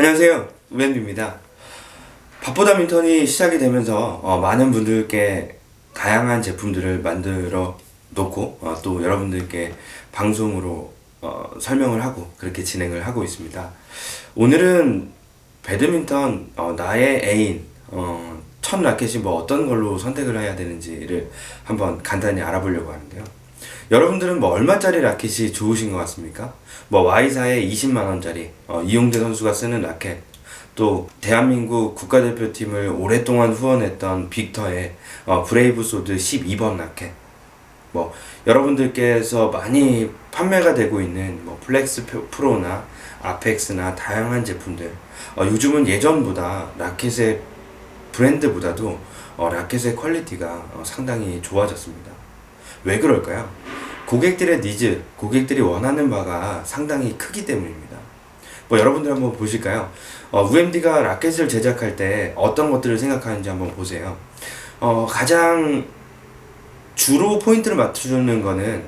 안녕하세요. 우현입니다. 밥보다 민턴이 시작이 되면서 어, 많은 분들께 다양한 제품들을 만들어 놓고 어, 또 여러분들께 방송으로 어, 설명을 하고 그렇게 진행을 하고 있습니다. 오늘은 배드민턴 어, 나의 애인 어, 첫 라켓이 뭐 어떤 걸로 선택을 해야 되는지를 한번 간단히 알아보려고 하는데요. 여러분들은 뭐 얼마짜리 라켓이 좋으신 것 같습니까? 뭐 Y사의 20만 원짜리 어, 이용대 선수가 쓰는 라켓 또 대한민국 국가대표팀을 오랫동안 후원했던 빅터의 어, 브레이브 소드 12번 라켓 뭐 여러분들께서 많이 판매가 되고 있는 뭐 플렉스 표- 프로나 아펙스나 다양한 제품들 어, 요즘은 예전보다 라켓의 브랜드보다도 어, 라켓의 퀄리티가 어, 상당히 좋아졌습니다. 왜 그럴까요? 고객들의 니즈, 고객들이 원하는 바가 상당히 크기 때문입니다. 뭐 여러분들 한번 보실까요? 어, UMD가 라켓을 제작할 때 어떤 것들을 생각하는지 한번 보세요. 어, 가장 주로 포인트를 맞추는 거는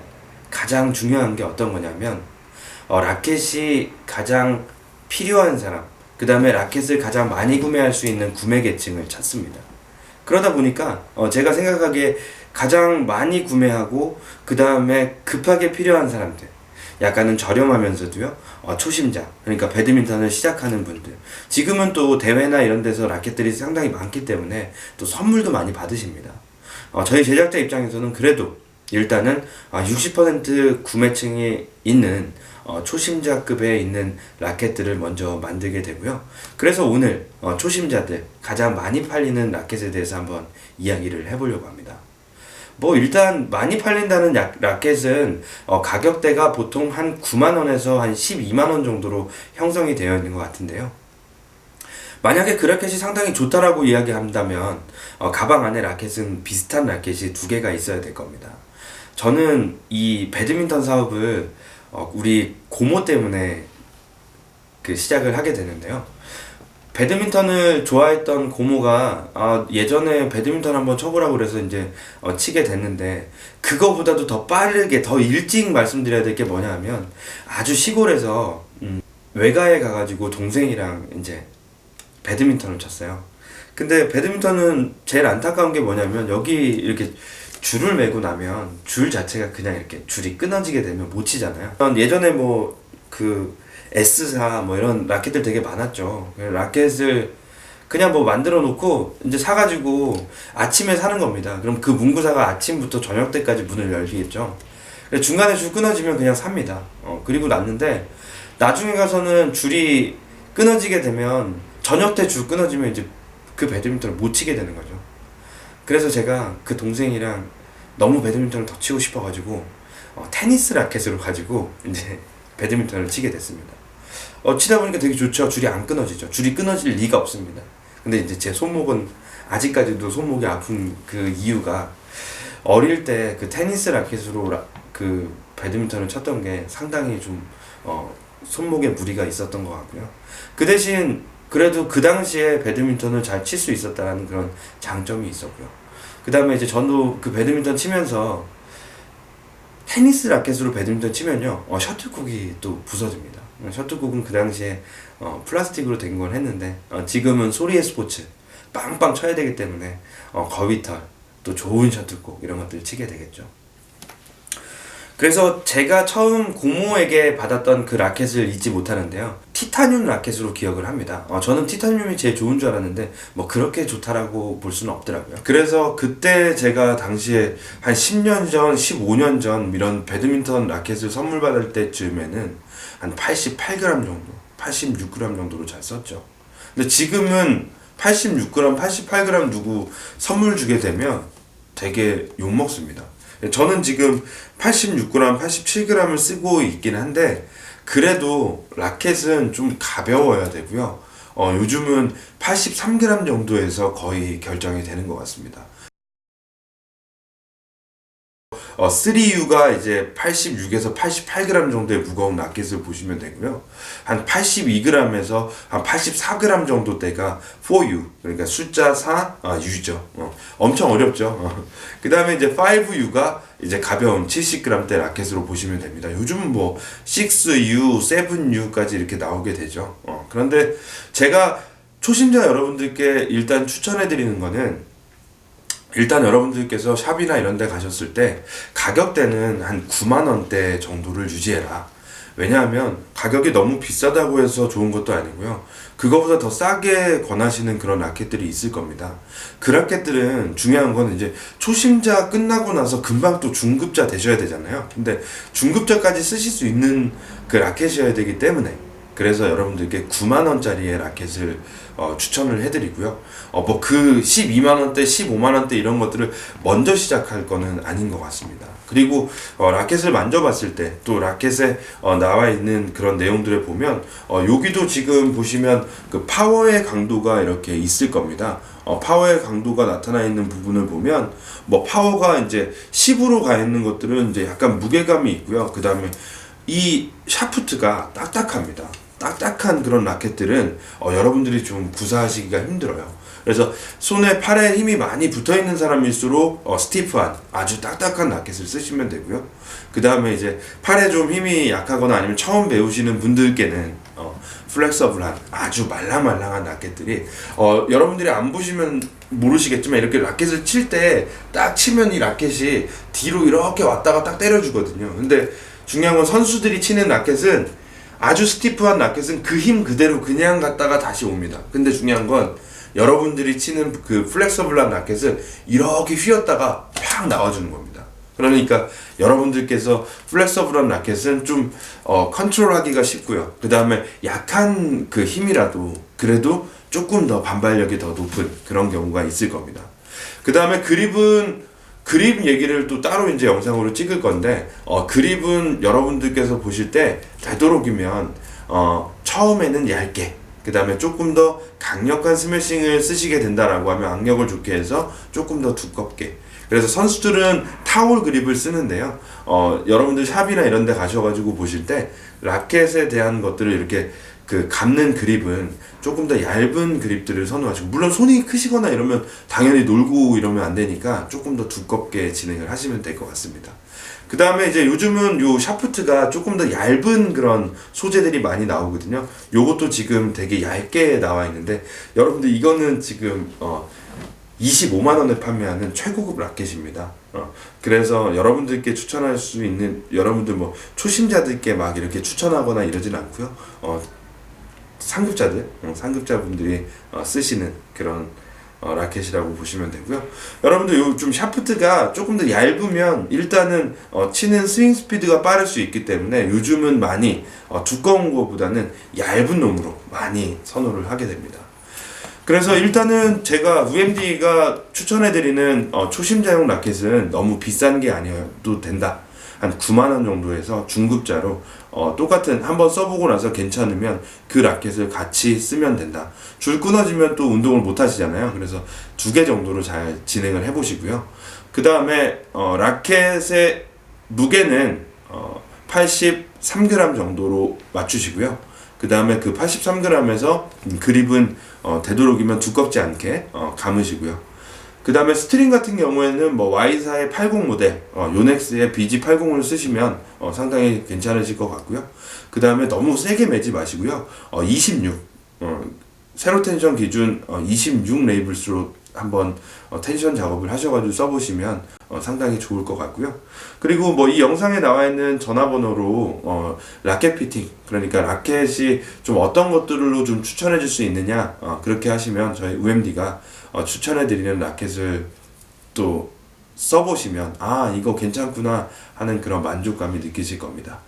가장 중요한 게 어떤 거냐면 어, 라켓이 가장 필요한 사람, 그 다음에 라켓을 가장 많이 구매할 수 있는 구매 계층을 찾습니다. 그러다 보니까 어, 제가 생각하기에 가장 많이 구매하고 그 다음에 급하게 필요한 사람들. 약간은 저렴하면서도요. 어, 초심자. 그러니까 배드민턴을 시작하는 분들. 지금은 또 대회나 이런 데서 라켓들이 상당히 많기 때문에 또 선물도 많이 받으십니다. 어, 저희 제작자 입장에서는 그래도 일단은 아, 60% 구매층이 있는 어, 초심자급에 있는 라켓들을 먼저 만들게 되고요. 그래서 오늘 어, 초심자들 가장 많이 팔리는 라켓에 대해서 한번 이야기를 해보려고 합니다. 뭐 일단 많이 팔린다는 야- 라켓은 어, 가격대가 보통 한 9만 원에서 한 12만 원 정도로 형성이 되어 있는 것 같은데요. 만약에 그 라켓이 상당히 좋다라고 이야기한다면 어, 가방 안에 라켓은 비슷한 라켓이 두 개가 있어야 될 겁니다. 저는 이 배드민턴 사업을 어, 우리 고모 때문에 그 시작을 하게 되는데요. 배드민턴을 좋아했던 고모가 아, 예전에 배드민턴 한번 쳐보라고 그래서 이제 어, 치게 됐는데 그거보다도 더 빠르게 더 일찍 말씀드려야 될 게 뭐냐 하면 아주 시골에서 음, 외가에 가가지고 동생이랑 이제 배드민턴을 쳤어요. 근데 배드민턴은 제일 안타까운 게 뭐냐면 여기 이렇게 줄을 매고 나면 줄 자체가 그냥 이렇게 줄이 끊어지게 되면 못 치잖아요. 예전에 뭐 그 S사 뭐 이런 라켓들 되게 많았죠. 그 라켓을 그냥 뭐 만들어 놓고 이제 사가지고 아침에 사는 겁니다. 그럼 그 문구사가 아침부터 저녁 때까지 문을 열리겠죠. 중간에 줄 끊어지면 그냥 삽니다. 어, 그리고 놨는데 나중에 가서는 줄이 끊어지게 되면 저녁 때 줄 끊어지면 이제 그 배드민턴을 못 치게 되는 거죠. 그래서 제가 그 동생이랑 너무 배드민턴을 더 치고 싶어가지고 어, 테니스 라켓으로 가지고 이제 배드민턴을 치게 됐습니다. 어, 치다 보니까 되게 좋죠. 줄이 안 끊어지죠. 줄이 끊어질 리가 없습니다. 근데 이제 제 손목은 아직까지도 손목이 아픈 그 이유가 어릴 때 그 테니스 라켓으로 라, 그 배드민턴을 쳤던 게 상당히 좀 어, 손목에 무리가 있었던 것 같고요. 그 대신 그래도 그 당시에 배드민턴을 잘 칠 수 있었다는 그런 장점이 있었고요. 그 다음에 이제 저도 그 배드민턴 치면서 테니스 라켓으로 배드민턴 치면요, 어, 셔틀콕이 또 부서집니다. 어, 셔틀콕은 그 당시에 어, 플라스틱으로 된 걸 했는데 어, 지금은 소리의 스포츠 빵빵 쳐야 되기 때문에 어, 거위털 또 좋은 셔틀콕 이런 것들을 치게 되겠죠. 그래서 제가 처음 고모에게 받았던 그 라켓을 잊지 못하는데요. 티타늄 라켓으로 기억을 합니다. 어, 저는 티타늄이 제일 좋은 줄 알았는데 뭐 그렇게 좋다라고 볼 수는 없더라고요. 그래서 그때 제가 당시에 한 10년 전, 15년 전 이런 배드민턴 라켓을 선물 받을 때쯤에는 한 88g 정도, 86g 정도로 잘 썼죠. 근데 지금은 86g, 88g 누구 선물 주게 되면 되게 욕 먹습니다. 저는 지금 86g, 87g을 쓰고 있긴 한데 그래도 라켓은 좀 가벼워야 되고요. 어, 요즘은 83g 정도에서 거의 결정이 되는 것 같습니다. 어, 3U가 이제 86에서 88g 정도의 무거운 라켓을 보시면 되고요. 한 82g에서 한 84g 정도 대가 4U 그러니까 숫자 4 아, U죠. 어, 엄청 어렵죠. 그 다음에 이제 5U가 이제 가벼운 70g대 라켓으로 보시면 됩니다. 요즘은 뭐 6U, 7U까지 이렇게 나오게 되죠. 어, 그런데 제가 초심자 여러분들께 일단 추천해 드리는 거는 일단 여러분들께서 샵이나 이런 데 가셨을 때 가격대는 한 9만 원대 정도를 유지해라. 왜냐하면 가격이 너무 비싸다고 해서 좋은 것도 아니고요. 그거보다 더 싸게 권하시는 그런 라켓들이 있을 겁니다. 그 라켓들은 중요한 건 이제 초심자 끝나고 나서 금방 또 중급자 되셔야 되잖아요. 근데 중급자까지 쓰실 수 있는 그 라켓이어야 되기 때문에 그래서 여러분들께 9만 원짜리의 라켓을 어, 추천을 해드리고요. 어, 뭐그 12만 원대, 15만 원대 이런 것들을 먼저 시작할 거는 아닌 것 같습니다. 그리고 어, 라켓을 만져봤을 때 또 라켓에 어, 나와 있는 그런 내용들을 보면 어, 여기도 지금 보시면 그 파워의 강도가 이렇게 있을 겁니다. 어, 파워의 강도가 나타나 있는 부분을 보면 뭐 파워가 이제 10으로 가 있는 것들은 이제 약간 무게감이 있고요. 그 다음에 이 샤프트가 딱딱합니다. 딱딱한 그런 라켓들은 어, 여러분들이 좀 구사하시기가 힘들어요. 그래서 손에 팔에 힘이 많이 붙어 있는 사람일수록 어, 스티프한 아주 딱딱한 라켓을 쓰시면 되고요. 그 다음에 이제 팔에 좀 힘이 약하거나 아니면 처음 배우시는 분들께는 어, 플렉서블한 아주 말랑말랑한 라켓들이 어, 여러분들이 안 보시면 모르시겠지만 이렇게 라켓을 칠 때 딱 치면 이 라켓이 뒤로 이렇게 왔다가 딱 때려주거든요. 근데 중요한 건 선수들이 치는 라켓은 아주 스티프한 라켓은 그 힘 그대로 그냥 갔다가 다시 옵니다. 근데 중요한 건 여러분들이 치는 그 플렉서블한 라켓을 이렇게 휘었다가 팍 나와주는 겁니다. 그러니까 여러분들께서 플렉서블한 라켓은 좀 어, 컨트롤하기가 쉽고요. 그 다음에 약한 그 힘이라도 그래도 조금 더 반발력이 더 높은 그런 경우가 있을 겁니다. 그 다음에 그립은 그립 얘기를 또 따로 이제 영상으로 찍을 건데 어, 그립은 여러분들께서 보실 때 되도록이면 어, 처음에는 얇게 그 다음에 조금 더 강력한 스매싱을 쓰시게 된다라고 하면 악력을 좋게 해서 조금 더 두껍게 그래서 선수들은 타올 그립을 쓰는데요 어, 여러분들 샵이나 이런 데 가셔가지고 보실 때 라켓에 대한 것들을 이렇게 그 감는 그립은 조금 더 얇은 그립들을 선호하시고 물론 손이 크시거나 이러면 당연히 놀고 이러면 안 되니까 조금 더 두껍게 진행을 하시면 될 것 같습니다. 그 다음에 이제 요즘은 요 샤프트가 조금 더 얇은 그런 소재들이 많이 나오거든요. 요것도 지금 되게 얇게 나와 있는데 여러분들 이거는 지금 어 25만 원에 판매하는 최고급 라켓입니다. 어, 그래서 여러분들께 추천할 수 있는 여러분들 뭐 초심자들께 막 이렇게 추천하거나 이러진 않고요. 어, 상급자들, 어, 상급자분들이 어, 쓰시는 그런 어, 라켓이라고 보시면 되고요. 여러분들 요 좀 샤프트가 조금 더 얇으면 일단은 어, 치는 스윙 스피드가 빠를 수 있기 때문에 요즘은 많이 어, 두꺼운 것보다는 얇은 놈으로 많이 선호를 하게 됩니다. 그래서 일단은 제가 UMD가 추천해드리는 어, 초심자용 라켓은 너무 비싼 게 아니어도 된다. 한 9만 원 정도에서 중급자로 어, 똑같은 한번 써보고 나서 괜찮으면 그 라켓을 같이 쓰면 된다. 줄 끊어지면 또 운동을 못 하시잖아요. 그래서 두 개 정도로 잘 진행을 해보시고요. 그 다음에 어, 라켓의 무게는 어, 83g 정도로 맞추시고요. 그 다음에 그 83g에서 그립은 어, 되도록이면 두껍지 않게 어, 감으시고요. 그 다음에 스트링 같은 경우에는 뭐 Y사의 80 모델, 어, 요넥스의 BG80을 쓰시면 어, 상당히 괜찮으실 것 같고요. 그 다음에 너무 세게 매지 마시고요. 어, 26, 어, 세로 텐션 기준 어, 26 레이블스로 한번 어, 텐션 작업을 하셔가지고 써보시면 어, 상당히 좋을 것 같고요. 그리고 뭐 이 영상에 나와 있는 전화번호로 어, 라켓 피팅 그러니까 라켓이 좀 어떤 것들로 좀 추천해 줄 수 있느냐 어, 그렇게 하시면 저희 UMD가 어, 추천해 드리는 라켓을 또 써보시면 아 이거 괜찮구나 하는 그런 만족감이 느끼실 겁니다.